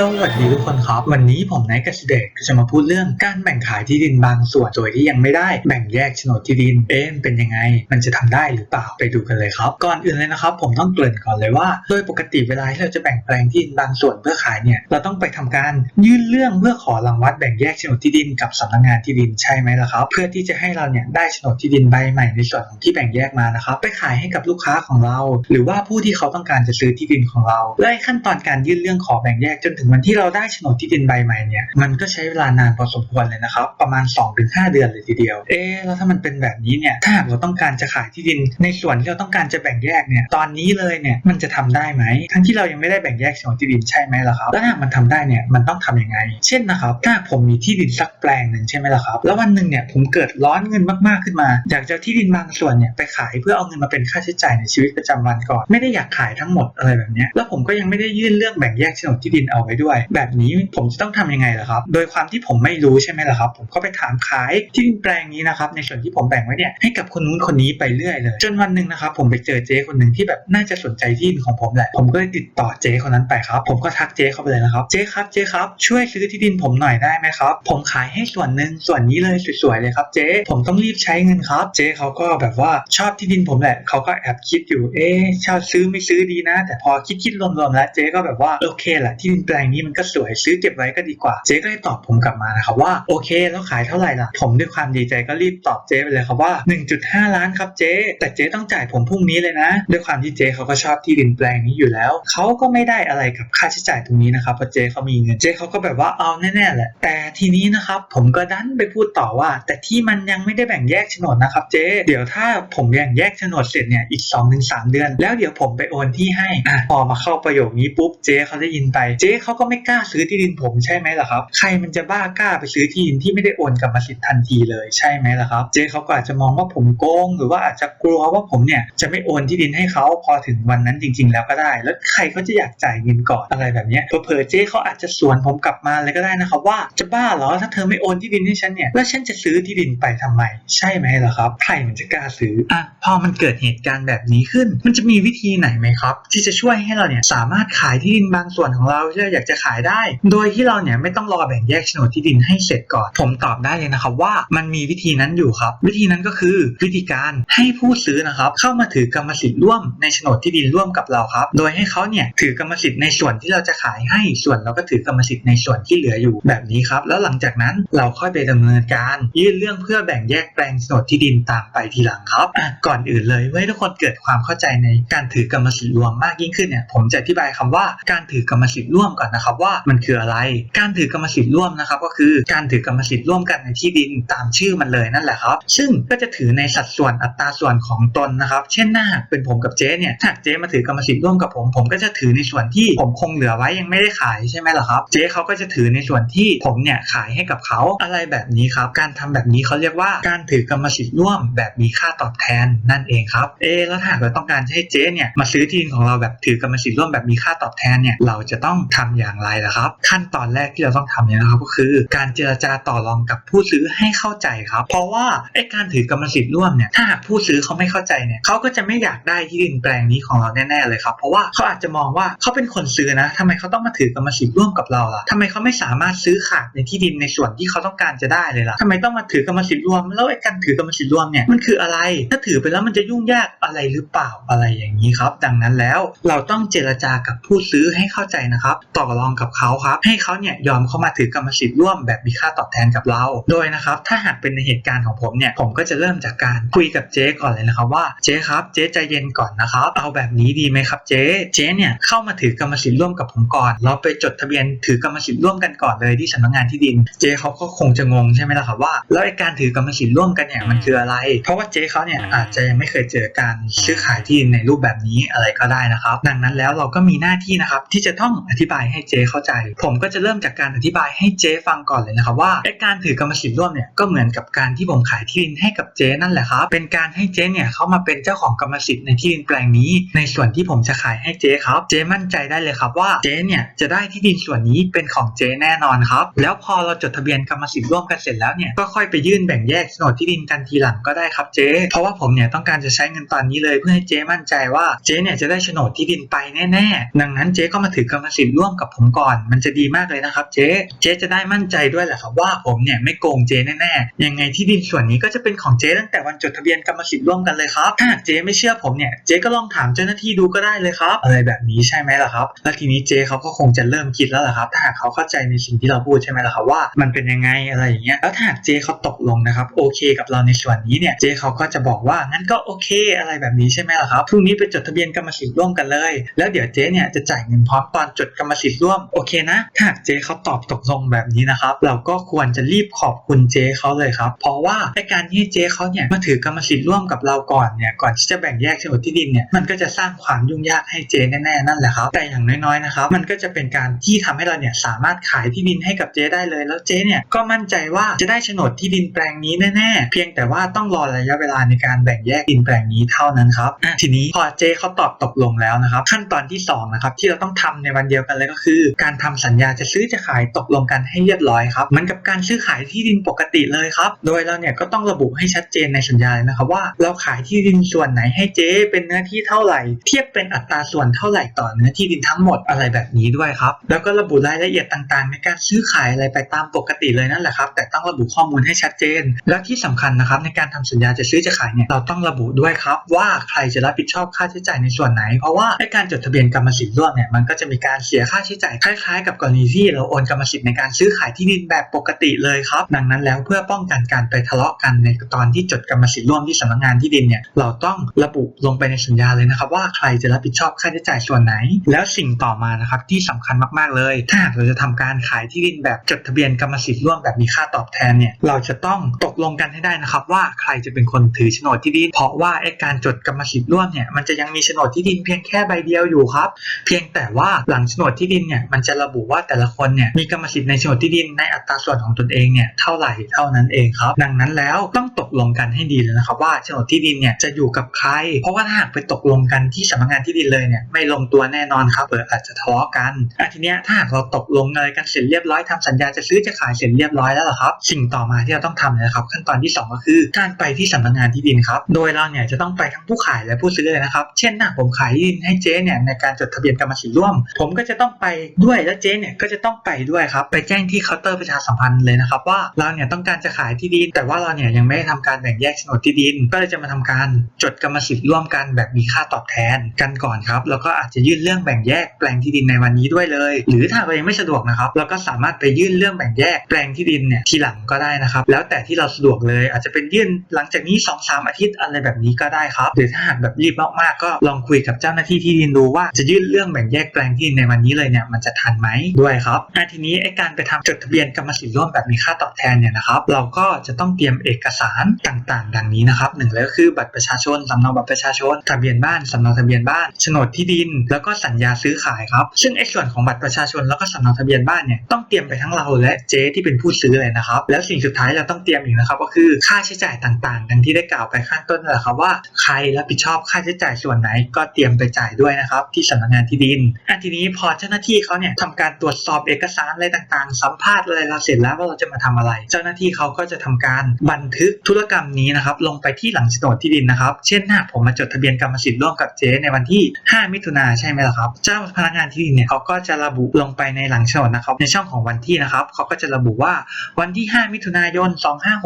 สวัสดีทุกคนครับ วันนี้ผมนายกสิเดชก็จะมาพูดเรื่องการแบ่งขายที่ดินบางส่วนโดยที่ยังไม่ได้แบ่งแยกโฉนดที่ดินเอ๊ะมันเป็นยังไง มันจะทำได้หรือเปล่าไปดูกันเลยครับก่อนอื่นเลยนะครับ ผมต้องเกริ่นก่อนเลยว่า โดยปกติเวลาที่เราจะแบ่งแปลงที่ดินบางส่วนเพื่อขายเนี่ยเราต้องไปทำการยื่นเรื่องเพื่อขอรังวัดแบ่งแยกโฉนดที่ดินกับสำนักงานที่ดินใช่ไหมล่ะครับ เพื่อที่จะให้เราเนี่ยได้โฉนดที่ดินใบใหม่ในส่วนของที่แบ่งแยกมานะครับไปขายให้กับลูกค้าของเรา หรือว่าผู้ที่เขาต้องการจะซื้อที่ดินของเราและขั้นตอนการยื่นเรื่องขอแบ่งแยกจนถึงวันที่เราได้โฉนดที่ดินใบใหม่เนี่ยมันก็ใช้เวลานานพอสมควรเลยนะครับ ประมาณ 2-5 เดือนเลยทีเดียว เอ๊แล้วถ้ามันเป็นแบบนี้เนี่ยถ้าหากเราต้องการจะขายที่ดิน ในส่วนที่เราต้องการจะแบ่งแยกเนี่ยตอนนี้เลยเนี่ยมันจะทำได้ไหมทั้งที่เรายังไม่ได้แบ่งแยกโฉนดที่ดินใช่ไหมล่ะครับแล้วถ้ามันทำได้เนี่ยมันต้องทำยังไง เช่นนะครับถ้าผมมีที่ดินสักแปลงหนึ่งใช่ไหมล่ะครับ แล้ววันหนึ่งเนี่ยผมเกิดร้อนเงินมากๆขึ้นมา อยากจะที่ดินบางส่วนเนี่ยไปขายเพื่อเอาเงินมาเป็นค่าใช้จ่ายในชีวิตประจำวันก่อน ไม่ได้อยากขายทั้งหมดอะไรแบบนี้แล้วผมก็ยังไม่ได้ยื่นเรื่องแบ่งแยกโฉนดที่ดินเอาไว้ด้วย แบบนี้ผมจะต้องทำยังไงล่ะครับ โดยความที่ผมไม่รู้ใช่ไหมล่ะครับ ผมก็ไปถามขายที่ดินแปลงนี้นะครับในส่วนที่ผมแบ่งไว้เนี่ยให้กับคนนู้นคนนี้ไปเรื่อยเลยจนวันหนึ่งนะครับผมไปเจอเจ๊คนหนึ่งที่แบบน่าจะสนใจที่ดินของผมแหละผมก็เลยติดต่อเจ๊คนนั้นไปครับ ผมก็ทักเจ๊เขาไปเลยนะครับเจ๊ครับเจ๊ครับช่วยซื้อที่ดินผมหน่อยได้ไหมครับ ผมขายให้ส่วนหนึ่งส่วนนี้เลยสวยๆเลยครับเจ๊ผมต้องรีบใช้เงินครับ เจ๊เขาก็แบบว่าชอบที่ดินผมแหละเขาก็แอบคิดอยู่เอ๊ะชอบซื้อไม่ซื้อดีนะ แต่พอคิดคิดๆรวมๆแล้วเจ๊ก็แบบว่าโอเคแหละที่ดินแปลงนี้มันก็สวยซื้อเก็บไว้ก็ดีกว่าเจ๊ก็เลยตอบผมกลับมานะครับว่าโอเคแล้วขายเท่าไหร่ล่ะ ผมด้วยความดีใจก็รีบตอบเจ๊ไปเลยครับว่า 1.5 ล้านครับเจ๊แต่เจ๊ต้องจ่ายผมพรุ่งนี้เลยนะ ด้วยความที่เจ๊เขาก็ชอบที่ดินแปลงนี้อยู่แล้วเขาก็ไม่ได้อะไรกับค่าใช้จ่ายตรงนี้นะครับเพราะเจ๊เขามีเงินเจ๊เขาก็แบบว่าเอาแน่ๆแหละแต่ทีนี้นะครับผมก็ดันไปพูดต่อว่า แต่ที่มันยังไม่ได้แบ่งแยกโฉนดนะครับเจ๊เดี๋ยวถ้าผมแบ่งแยกโฉนดเสร็จเนี่ยอีก 2-3 เดือน แล้วเดี๋ยวผมไปโอนที่ให้อะพอมาเข้าประโยคนี้ปุ๊บเจ๊เขาได้ยินไปเจ๊เขาก็ไม่กล้าซื้อที่ดินผมใช่ไหมล่ะครับ ใครมันจะบ้ากล้าไปซื้อที่ดินที่ไม่ได้โอนกรรมสิทธิ์ทันทีเลยใช่ไหมล่ะครับ เจ๊เขาก็อาจจะมองว่าผมโกง หรือว่าอาจจะกลัวว่าผมเนี่ยจะไม่โอนที่ดินให้เขาพอถึงวันนั้นจริง ๆ แล้วก็ได้ แล้วใครเขาจะอยากจ่ายเงินก่อนอะไรแบบเนี้ยเผลอๆเจ๊เขาอาจจะสวนผมกลับมาเลยก็ได้นะครับว่าจะบ้าเหรอถ้าเธอไม่โอนที่ดินให้ฉันเนี่ย แล้วฉันจะซื้อที่ดินไปทำไม ใช่ไหมล่ะครับ ใครมันจะกล้าซื้อ อะ พอมันเกิดเหตุการณ์แบบนี้ขึ้น มันจะมีวิธีไหนไหมครับ ที่จะช่วยให้เราเนี่ยสามารถขายที่ดินบางส่วนของเราที่เราอยากจะขายได้ โดยที่เราเนี่ยไม่ต้องรอแบ่งแยกโฉนดที่ดินให้เสร็จก่อน ผมตอบได้เลยนะครับว่ามันมีวิธีนั้นอยู่ครับ วิธีนั้นก็คือวิธีการให้ผู้ซื้อนะครับเข้ามาถือกรรมสิทธิ์ร่วมในโฉนดที่ดินร่วมกับเราครับ โดยให้เขาเนี่ยถือกรรมสิทธิ์ในส่วนที่เราจะขายให้ส่วนเราก็ถือกรรมสิทธิ์ในส่วนที่เหลืออยู่แบบนี้ครับ แล้วหลังจากนั้นเราค่อยไปดำเนินการ ยื่นเรื่องเพื่อแบ่งแยกแปลงโฉนดที่ดินตามไปทีหลังครับก่อนอื่นเลยเพื่อให้ทุกคนเกิดความเข้าใจในการถือกรรมสิทธิ์รวมมากยิ่งขึ้นเนี่ยผมจะอธิบายคำว่าการถือกรรมสิทธิ์ร่วมก่อนนะครับว่ามันคืออะไร การถือกรรมสิทธิ์ร่วมนะครับก็คือการถือกรรมสิทธิ์ร่วมกันในที่ดินตามชื่อมันเลยนั่นแหละครับ ซึ่งก็จะถือในสัดส่วนอัตราส่วนของตนนะครับ เช่นถ้าหากเป็นผมกับเจ๊เนี่ยถ้าหากเจ๊มาถือกรรมสิทธิ์ร่วมกับผม ผมก็จะถือในส่วนที่ผมคงเหลือไว้ยังไม่ได้ขายใช่ไหมล่ะครับ เจ๊เขาก็จะถือในส่วนที่ผมเนี่ยขายให้กับเขาอะไรแบบนี้ครับ การทำแบบนี้เขาเรียกว่าการถือกรรมสิทธิ์ร่วมแบบมีค่าตอบแทนนั่นเองครับ เอแล้วถ้าหากเราต้องการให้เจ๊เนี่ยมาซื้อที่ดินของเราแบบถือกรรมสิทธิ์ร่วมแบบมีค่าตอบแทนเนี่ยเราจะต้องทำอย่างไรล่ะครับ ขั้นตอนแรกที่เราต้องทำเนี่ยนะครับก็คือ การเจรจาต่อรองกับผู้ซื้อให้เข้าใจครับ เพราะว่าไอ้การถือกรรมสิทธิ์ร่วมเนี่ยถ้าหากผู้ซื้อเขาไม่เข้าใจเนี่ยเขาก็จะไม่อยากได้ที่ดินแปลงนี้ของเราแน่ๆเลยครับ เพราะว่าเขาอาจจะมองว่าเขาเป็นคนซื้อนะทำไมเขาต้องมาถือกรรมสิทธิ์ร่วมกับเราล่ะทำไมเขาไม่สามารถซื้อขาดในที่ดินในส่วนที่เขาต้องการจะได้เลยล่ะทำไมต้องมาถือกรรมสิทธิ์รวม แล้วไอ้การถือกรรมสิทธิ์รวมเนี่ยมันคืออะไร ถ้าถือไปแล้วมันจะยุ่งยากอะไรหรือเปล่าอะไรอย่างนี้ครับ ดังนั้นแล้วเราต้องเจรจากับผู้ซื้อให้เข้าใจนะครับ ต่อรองกับเขาครับ ให้เขาเนี่ยยอมเข้ามาถือกรรมสิทธิ์ร่วมแบบมีค่าตอบแทนกับเรา โดยนะครับ ถ้าหากเป็นในเหตุการณ์ของผมเนี่ย ผมก็จะเริ่มจากการคุยกับเจ๊ก่อนเลยนะครับว่าเจ๊ครับ เจ๊ใจเย็นก่อนนะครับ เอาแบบนี้ดีไหมครับเจ๊ เจ๊เนี่ยเข้ามาถือกรรมสิทธิ์ร่วมกับผมก่อน เราไปจดทะเบียนถือกรรมสิทธิ์ร่วมกันก่อนเลยที่สำนักงานที่ดิน เจ๊เขาก็คงจะงงใช่ไหมล่ะครับว่า แล้วไอ้การถือกรรมสิทธิ์ร่วมกันเนี่ยมันคืออะไร เพราะว่าเจ๊เขาเนี่ยอาจจะยังไม่เคยเจอการซื้อขายที่ดินในรูปแบบนี้อะไรก็ได้นะครับ ดังนั้นแล้วเราก็มีหน้าที่นะครับที่จะต้องอธิบายให้เจ๊เข้าใจ ผมก็จะเริ่มจากการอธิบายให้เจ๊ฟังก่อนเลยนะครับว่าไอ้การถือกรรมสิทธิ์ร่วมเนี่ยก็เหมือนกับการที่ผมขายที่ดินให้กับเจ๊นั่นแหละครับเป็นการให้เจ๊เนี่ยเข้ามาเป็นเจ้าของกรรมสิทธิ์ในที่ดินแปลงนี้ ในส่วนที่ผมจะขายให้เจ๊ครับ เจ๊มั่นใจได้เลยครับว่าเจ๊เนี่ยจะได้ที่ดินส่วนนี้เป็นของเจ๊แน่นอนครับ แล้วพอเราจดทะเบียนียนกรรมสิทธิ์ร่วมกันเสร็จแล้วเนี่ยก็ค่อยไปยื่นแบ่งแยกโฉนดที่ดินกันทีหลังก็ได้ครับเจ๊เพราะว่าผมเนี่ยต้องการจะใช้เงินตอนนี้เลยเพื่อให้เจ๊มั่นใจว่าเจ๊เนี่ยจะได้โฉนดที่ดินไปแน่ๆดังนั้นเจ๊ก็มาถือกรรมสิทธิ์ร่วมกับผมก่อน มันจะดีมากเลยนะครับเจ๊เจ๊จะได้มั่นใจด้วยแหละครับว่าผมเนี่ยไม่โกงเจ๊แน่ๆยังไงที่ดินส่วนนี้ก็จะเป็นของเจ๊ตั้งแต่วันจดทะเบียนกรรมสิทธิ์ร่วมกันเลยครับถ้าหากเจ๊ไม่เชื่อผมเนี่ยเจ๊ก็ลองถามเจ้าหน้าที่ดูก็ได้เลยครับ อะไรแบบนี้ใช่ไหมล่ะครับ แล้วทีนี้เจ๊เขาก็คงจะเริ่มคิดแล้วล่ะครับ ถ้าหากเขาเข้าใจในสิ่งที่เราพูดใช่ไหมล่ะครับว่ามันเป็นยังไงอะไรอย่างเงี้ยแล้วถ้าหากเจเขาตกลงนะครับโอเค กับเราในส่วนนี้เนี่ยเจเขาก็จะบอกว่างั้นก็โอเคอะไรแบบนี้ใช่ไหมล่ะครับพรุ่งนี้ไปจดทะเบียนกรรมสิทธิ์ร่วมกันเลย แล้วเดี๋ยวเจเนี่ยจะจ่ายเงินพร้อมตอนจดกรรมสิทธิ์ร่วมโอเคนะถ้าหากเจเขาตอบตกลงแบบนี้นะครับเราก็ควรจะรีบขอบคุณเจเขาเลยครับ เพราะว่าไอการที่เจเขาเนี่ยมาถือกรรมสิทธิ์ร่วมกับเราก่อนเนี่ยก่อนที่จะแบ่งแยกโฉนดที่ดินเนี่ยมันก็จะสร้างความยุ่งยากให้เจแน่ๆนั่นแหละครับแต่อย่างน้อยๆนะครับมันก็จะเป็นการที่ทำให้เราเนี่ยสามารถขายที่ดินให้กับเจได้เลยแล้วเจเนี่ยก็มั่นใจว่าจะได้โฉนดที่ดินแปลงนี้แน่ๆ เพียงแต่ว่าต้องรอระยะเวลาในการแบ่งแยกดินแปลงนี้เท่านั้นครับอะทีนี้พอเจ๊เขาตอบตกลงแล้วนะครับ ขั้นตอนที่สองนะครับที่เราต้องทำในวันเดียวกันเลยก็คือ การทำสัญญาจะซื้อจะขายตกลงกันให้เรียบร้อยครับเหมันกับการซื้อขายที่ดินปกติเลยครับโดยเราเนี่ยก็ต้องระบุให้ชัดเจนในสัญญาเลยนะครับว่าเราขายที่ดินส่วนไหนให้เจ๊เป็นเนื้อที่เท่าไหร่ เทียบเป็นอัตราส่วนเท่าไหร่ต่อเนื้อที่ดินทั้งหมดอะไรแบบนี้ด้วยครับแล้วก็ระบุรายละเอียดต่างๆ ในการซื้อขายอะไรไปตามปกติเลยนั่นแหละครับ แต่ต้องระบุข้อมูลให้ชัดเจน และที่สำคัญนะครับในการทำสัญญาจะซื้อจะขายเนี่ยเราต้องระบุด้วยครับ ว่าใครจะรับผิดชอบค่าใช้จ่ายในส่วนไหน เพราะว่าในการจดทะเบียนกรรมสิทธิ์ร่วมเนี่ยมันก็จะมีการเสียค่าใช้จ่ายคล้ายๆ กับกรณีที่เราโอนกรรมสิทธิ์ในการซื้อขายที่ดินแบบปกติเลยครับ ดังนั้นแล้วเพื่อป้องกันการไปทะเลาะกันในตอนที่จดกรรมสิทธิ์ร่วมที่สำนักงานที่ดินเนี่ยเราต้องระบุลงไปในสัญญาเลยนะครับ ว่าใครจะรับผิดชอบค่าใช้จ่ายส่วนไหน แล้วสิ่งต่อมานะครับที่สำคัญมากๆเลย ถ้าหากเราจะทำการขายที่ดินแบบจดทะเบียนกรรมสิทธิ์ร่วมแบบมีค่าตอบแทนเนี่ยเราจะต้องตกลงกันให้ได้นะครับ ว่าใครจะเป็นคนถือโฉนดที่ดิน เพราะว่าไอ้การจดกรรมสิทธิ์ร่วมเนี่ยมันจะยังมีโฉนดที่ดินเพียงแค่ใบเดียวอยู่ครับ เพียงแต่ว่าหลังโฉนดที่ดินเนี่ยมันจะระบุว่าแต่ละคนเนี่ยมีกรรมสิทธิ์ในโฉนดที่ดินในอัตราส่วนของตนเองเนี่ยเท่าไหร่เท่านั้นเองครับ ดังนั้นแล้วต้องตกลงกันให้ดีเลยนะครับว่าโฉนดที่ดินเนี่ยจะอยู่กับใคร เพราะว่าถ้าหากไปตกลงกันที่สำนักงานที่ดินเลยเนี่ยไม่ลงตัวแน่นอนครับเปิดอาจจะทะเลาะกันอะทีเนี้ยถ้าหากเราตกลงอะไรกันเสร็จเรียบร้อยทำสัญญาจะซื้อจะขายเสร็จเรียบร้อยแล้วล่ะครับ สิ่งต่อมาที่เราต้องทำนะครับ ขั้นตอนที่สองก็คือการไปที่สำนักงานที่ดินครับ โดยเราเนี่ยจะต้องไปทั้งผู้ขายและผู้ซื้อเลยนะครับ เช่นถ้าผมขายที่ดินให้เจ๊เนี่ยในการจดทะเบียนกรรมสิทธิ์ร่วม ผมก็จะต้องไปด้วยและเจ๊เนี่ยก็จะต้องไปด้วยครับ ไปแจ้งที่เคาน์เตอร์ประชาสัมพันธ์เลยนะครับ ว่าเราเนี่ยต้องการจะขายที่ดิน แต่ว่าเราเนี่ยยังไม่ได้ทำการแบ่งแยกโฉนดที่ดิน ก็เลยจะมาทำการจดกรรมสิทธิ์ร่วมกันแบบมีค่าตอบแทนกันก่อนครับแล้วก็อาจจะยื่นเรื่องแบ่งแยกแปลงที่ดินในวันนี้ด้วยเลย หรือถ้าเรายังไม่สะดวกนะครับเราก็สามารถไปยื่นเรื่องแบ่งแยกแปลงที่ดินเนี่ยทีหลังก็ได้นะครับ แล้วแต่ที่เราสะดวกเลย อาจจะเป็นยื่นหลังจากนี้2อสาอาทิตย์อะไรแบบนี้ก็ได้ครับ หรือถ้าหากแบบรีบมากๆก็ลองคุยกับเจ้าหน้าที่ที่ดินดูว่าจะยื่นเรื่องแบ่งแยกแปลงที่ดินในวันนี้เลยเนี่ยมันจะทันไหมด้วยครับอะทีนี้ไอ้การไปทำจดทะเบียนกรรมสิทธิ์ร่วมแบบมีค่าตอบแทนเนี่ยนะครับ เราก็จะต้องเตรียมเอกสารต่างๆ ดังนี้นะครับหนึ่งเลยก็คือบัตรประชาชนสำเนาบัตรประชาชนทะเบียนบ้านสำเนาทะเบียนบ้านโฉนดที่ดิน แล้วก็สัญญาซื้อขายครับ ซึ่งไอ้ส่วนของบัตรประชาชนแล้วก็สำเนาทะเบียนบ้านเนี่ยต้องเตรียมไปทั้งเราและเจ๊ทเป็นผู้ซื้อเลยนะครับ แล้วสิ่งสุดท้ายเราต้องเตรียมอีกนะครับ ก็คือค่าใช้จ่ายต่างๆดังที่ได้กล่าวไปข้างต้นแหละครับว่าใครรับผิดชอบค่าใช้จ่ายส่วนไหน ก็เตรียมไปจ่ายด้วยนะครับ ที่สำนักงานที่ดินอะทีนี้พอเจ้าหน้าที่เขาเนี่ยทำการตรวจสอบเอกสารอะไรต่างๆ สัมภาษณ์อะไรเราเสร็จแล้วว่าเราจะมาทำอะไร เจ้าหน้าที่เขาก็จะทำการบันทึกธุรกรรมนี้นะครับลงไปที่หลังโฉนดที่ดินนะครับ เช่นถ้าผมมาจดทะเบียนกรรมสิทธิ์ร่วมกับเจ๊ในวันที่ 5 มิถุนาใช่ไหมล่ะครับ เจ้าพนักงานที่ดินเนี่ยเขาก็จะระบุลงไปในหลังโฉนดนะครับในช่องของวันที่นะครับเขาก็จะระบุว่า วันที่ 5 มิถุนายน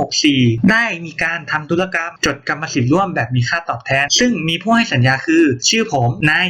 2564 ได้มีการทำธุรกรรม จดกรรมสิทธิ์ร่วมแบบมีค่าตอบแทน ซึ่งมีผู้ให้สัญญาคือ ชื่อผมนาย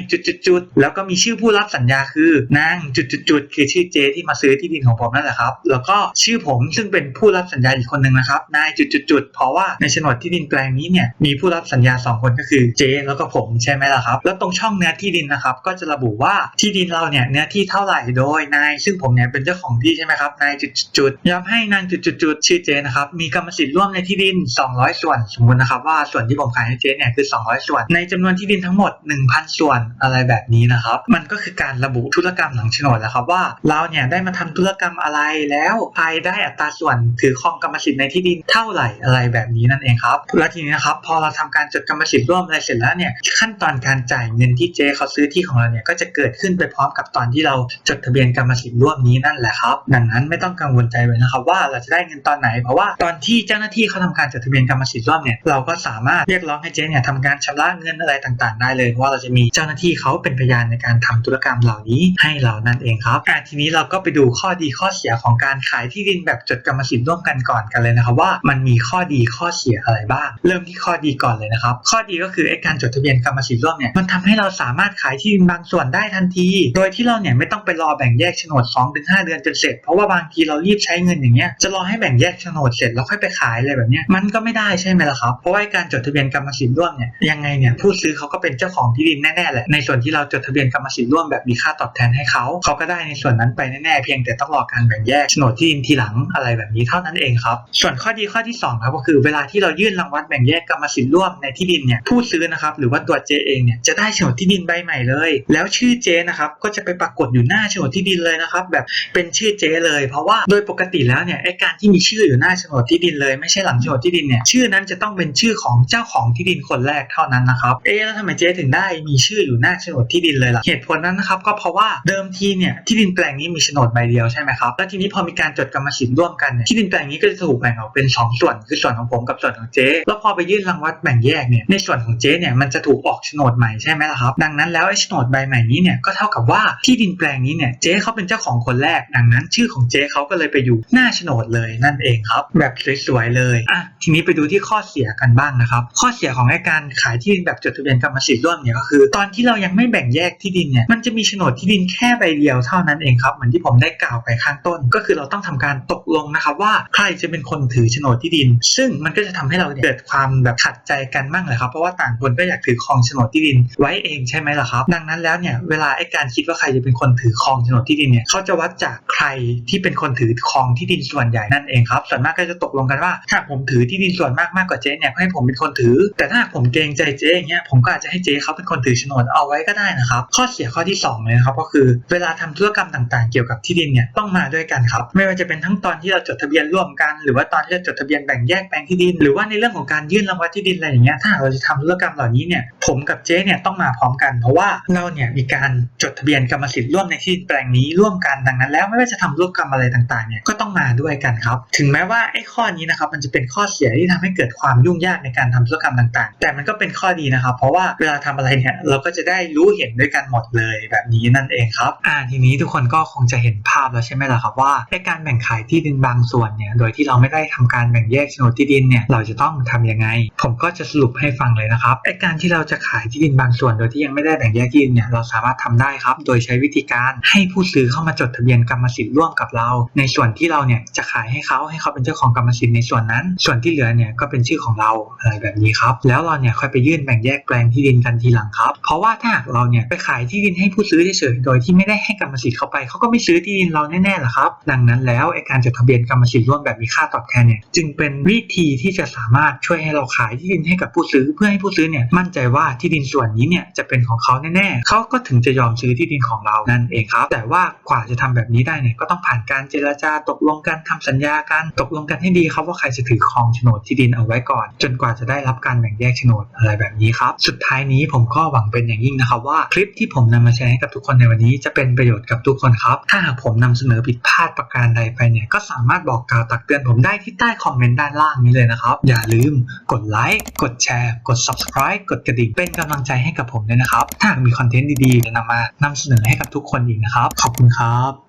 จุดๆแล้วก็มีชื่อผู้รับสัญญาคือนางจุดๆคือชื่อเจที่มาซื้อที่ดินของผมนั่นแหละครับ แล้วก็ชื่อผมซึ่งเป็นผู้รับสัญญาอีกคนหนึ่งนะครับนายจุดๆเพราะว่าในโฉนดที่ดินแปลงนี้เนี่ยมีผู้รับสัญญาสองคนก็คือเจแล้วก็ผมใช่ไหมล่ะครับ แล้วตรงช่องเนื้อที่ดินนะครับ ก็จะระบุว่าที่ดินเราเนี่ยเนื้อที่เท่าไหร่โดยนายซึ่งผมเนี่ยเป็นเจ้าของที่ใช่ไหมครับนายจุดๆๆย้ำให้นางจุดๆๆชื่อเจนะครับมีกรรมสิทธิ์ร่วมในที่ดิน 200 ส่วน สมมตินะครับว่าส่วนที่ผมขายให้เจเนี่ยคือ 200 ส่วน ในจำนวนที่ดินทั้งหมด 1,000 ส่วนอะไรแบบนี้นะครับ มันก็คือการระบุธุรกรรมหลังโฉนดแล้วครับว่าเราเนี่ยได้มาทำธุรกรรมอะไรแล้วภายได้อัตราส่วนถือครองกรรมสิทธิ์ในที่ดินเท่าไหร่อะไรแบบนี้นั่นเองครับและทีนี้นะครับพอเราทำการจดกรรมสิทธิ์ร่วมอะไรเสร็จแล้วเนี่ยขั้นตอนการจ่ายเงินที่เจเขาซื้อที่ของเราเนี่ยก็จะเกิดขึ้นไปพร้อมกับตอนที่เราจดทะเบียนกรรมสิทธิ์ร่วมนี้นั่นแหละครับดังนั้นไม่ต้องกังวลใจไว้นะครับว่าเราจะได้เงินตอนไหน เพราะว่าตอนที่เจ้าหน้าที่เขาทำการจดทะเบียนกรรมสิทธิ์ร่วมเนี่ยเราก็สามารถเรียกร้องให้เจเนี่ยทำการชำระเงินอะไรต่างๆ ได้เลยเพราะว่าเราจะมีเจ้าหน้าที่เขาเป็นพยานในการทำธุรกรรมเหล่านี้ให้เรานั่นเองครับอะทีนี้เราก็ไปดูข้อดีข้อเสียของการขายที่ดินแบบจดกรรมสิทธิ์ร่วมกันก่อนกันเลยนะครับว่ามันมีข้อดีข้อเสียอะไรบ้าง เริ่มที่ข้อดีก่อนเลยนะครับ ข้อดีก็คือไอ้การจดทะเบียนกรรมสิทธิ์ร่วมเนี่ยมันทำให้เราสามารถขายที่ดินบางส่วนได้ทันที โดยที่เราเนี่ยไม่ต้องไปรอแบ่งแยกโฉนด2-5 เดือนจนเสร็จเพราะว่าบางทีเรารีบใช้เงินอย่างเงี้ยจะรอให้แบ่งแยกโฉนดเสร็จแล้วค่อยไปขายอะไรแบบเนี้ยมันก็ไม่ได้ใช่ไหมล่ะครับ เพราะว่าการจดทะเบียนกรรมสิทธิ์ร่วมเนี่ยยังไงเนี่ยผู้ซื้อเขาก็เป็นเจ้าของที่ดินแน่ๆแหละในส่วนที่เราจดทะเบียนกรรมสิทธิ์ร่วมแบบมีค่าตอบแทนให้เขาเขาก็ได้ในส่วนนั้นไปแน่ๆเพียงแต่ต้องรอการแบ่งแยกโฉนดที่ดินทีหลังอะไรแบบนี้เท่านั้นเองครับ ส่วนข้อดีข้อที่สองครับก็คือเวลาที่เรายื่นรางวัลแบ่งแยกกรรมสิทธิ์ร่วมในที่ดินเนี่ยผู้ซื้อนะครับหรือว่าตัวเจเองเนี่ยจะได้โฉนดที่ดินใบใหม่เลย แล้วชื่อเจนะครับก็จะไปปรากฏอยู่หน้าโฉนดที่ดินเลยนะครับแบบเป็นชื่อเจเลย เพราะว่าโดยปกติแล้วเนี่ยไอการที่มีชื่ออยู่หน้าโฉนดที่ดินเลยไม่ใช่หลังโฉนดที่ดินเนี่ยชื่อนั้นจะต้องเป็นชื่อของเจ้าของที่ดินคนแรกเท่านั้นนะครับเอ๊แล้วทำไมเจ๊ถึงได้มีชื่ออยู่หน้าโฉนดที่ดินเลยล่ะเหตุผลนั้นนะครับก็เพราะว่าเดิมทีเนี่ยที่ดินแปลงนี้มีโฉนดใบเดียวใช่ไหมครับแล้วทีนี้พอมีการจดกรรมสิทธิ์ร่วมกันเนี่ยที่ดินแปลงนี้ก็จะถูกแบ่งออกเป็นสองส่วนคือส่วนของผมกับส่วนของเจ๊แล้วพอไปยื่นรางวัลแบ่งแยกเนี่ยในส่วนของเจ๊เนี่ยมันจะถูกออกโฉนดใหม่ใช่ไหมล่ะครับดังนั้นแล้วไอ้โฉนดใบใหม่นี้เนี่ยก็เท่ากับว่าที่ดินแปลงนี้เนี่ยเจ๊เขาเป็นเจ้าของคนแรกดังนั้น ชื่อของเจ๊เขาก็เลยไปอยู่หน้าโฉนดเลยนั่นเองครับ แบบสวยๆเลยอะทีนี้ไปดูที่ข้อเสียกันบ้างนะครับ ข้อเสียของไอ้การขายที่ดินแบบจดทะเบียนกรรมสิทธิ์ร่วมเนี่ยก็คือ ตอนที่เรายังไม่แบ่งแยกที่ดินเนี่ยมันจะมีโฉนดที่ดินแค่ใบเดียวเท่านั้นเองครับเหมือนที่ผมได้กล่าวไปข้างต้น ก็คือเราต้องทำการตกลงนะครับว่าใครจะเป็นคนถือโฉนดที่ดิน ซึ่งมันก็จะทำให้เราเนี่ยเกิดความแบบขัดใจกันบ้างเลยครับเพราะว่าต่างคนก็อยากถือครองโฉนดที่ดินไว้เองใช่ไหมล่ะครับ ดังนั้นแล้วเนี่ยเวลาไอ้การคิดว่าใครจะเป็นคนถือครองโฉนดที่ดินเนี่ยเขาจะวัดจากใครที่เป็นคนถือครองที่ดินส่วนใหญ่นั่นเองครับ ส่วนมากก็จะตกลงกันว่า ถ้าผมถือที่ดินส่วนมากมากกว่าเจ๊เนี่ยให้ผมเป็นคนถือ แต่ถ้าผมเกรงใจเจ๊อย่างเงี้ยผมก็อาจจะให้เจ๊เขาเป็นคนถือโฉนดเอาไว้ก็ได้นะครับ ข้อเสียข้อที่สองเลยนะครับก็คือเวลาทำธุรกรรมต่างๆ เกี่ยวกับที่ดินเนี่ยต้องมาด้วยกันครับไม่ว่าจะเป็นทั้งตอนที่เราจดทะเบียนร่วมกัน หรือว่าตอนที่เราจดทะเบียนแบ่งแยกแปลงที่ดิน หรือว่าในเรื่องของการยื่นรางวัลที่ดินอะไรอย่างเงี้ยถ้าเราจะทำธุรกรรมเหล่านี้เนี่ยผมกับเจ๊เนี่ยต้องมาพร้อมกัน เพราะว่าเราเนี่ยมีการจดทะเบียนกรรมสิทธิ์ร่วมในที่ดินแปลงนี้ร่วมกันดังนั้น แล้วไม่ว่าจะทำธุรกรรมอะไรต่างๆเนี่ยก็ต้องมาด้วยกันครับ ถึงแม้ว่าไอ้ข้อนี้นะครับมันจะเป็นข้อเสียที่ทำให้เกิดความยุ่งยากในการทำธุรกรรมต่าง ๆ แต่มันก็เป็นข้อดีนะครับ เพราะว่าเวลาทำอะไรเนี่ยเราก็จะได้รู้เห็นด้วยกันหมดเลยแบบนี้นั่นเองครับอ่าทีนี้ทุกคนก็คงจะเห็นภาพแล้วใช่ไหมล่ะครับว่าไอ้การแบ่งขายที่ดินบางส่วนเนี่ยโดยที่เราไม่ได้ทำการแบ่งแยกโฉนดที่ดินเนี่ยเราจะต้องทำยังไง ผมก็จะสรุปให้ฟังเลยนะครับไอ้การที่เราจะขายที่ดินบางส่วน โดยที่ยังไม่ได้แบ่งแยกที่ดินเนี่ยเราสามารถทำได้ครับ โดยใช้วิธีการให้ผู้ซื้อเข้ามาจดทะเบียนกรรมสิทธิ์ร่วมกับเราในส่วนที่เราเนี่ยจะขายให้เขาให้เขาเป็นเจ้าของกรรมสิทธิ์ในส่วนนั้น ส่วนที่เหลือเนี่ยก็เป็นชื่อของเราอะไรแบบนี้ครับ แล้วเราเนี่ยค่อยไปยื่นแบ่งแยกแปลงที่ดินกันทีหลังครับ เพราะว่าถ้าหากเราเนี่ยไปขายที่ดินให้ผู้ซื้อเฉยๆโดยที่ไม่ได้ให้กรรมสิทธิ์เขาไปเขาก็ไม่ซื้อที่ดินเราแน่ๆหรอครับ ดังนั้นแล้วไอ้การจดทะเบียนกรรมสิทธิ์ร่วมแบบมีค่าตอบแทนเนี่ยจึงเป็นวิธีที่จะสามารถช่วยให้เราขายที่ดินให้กับผู้ซื้อ เพื่อให้ผู้ซื้อเนี่ยมั่นใจว่าที่ดินส่วนนี้เนี่ยจะเป็นของเขาแน่ๆเขาก็ถึงจะยอมซื้อที่ดินของเรานั่นเองครับ แต่ว่ากว่าจะทำแบบนี้ได้เนี่ยก็ต้องผ่านการเจรจาตกลงกันทำสัญญากันตกลงกันให้ดีครับว่าใครจะถือครองโฉนดที่ดินเอาไว้ก่อน จนกว่าจะได้รับการแบ่งแยกโฉนดอะไรแบบนี้ครับ สุดท้ายนี้ผมก็หวังเป็นอย่างยิ่งนะครับว่าคลิปที่ผมนำมาแชร์ให้กับทุกคนในวันนี้จะเป็นประโยชน์กับทุกคนครับ ถ้าหากผมนำเสนอผิดพลาดประการใดไปเนี่ยก็สามารถบอกกล่าวตักเตือนผมได้ที่ใต้คอมเมนต์ด้านล่างนี้เลยนะครับ อย่าลืมกดไลค์กดแชร์ กด subscribe กดกระดิ่งเป็นกำลังใจให้กับผมด้วยนะครับ ถ้าหากมีคอนเทนต์ดีๆจะนำมานำเสนอให้กับทุกคนอีกนะครับ ขอบคุณครับ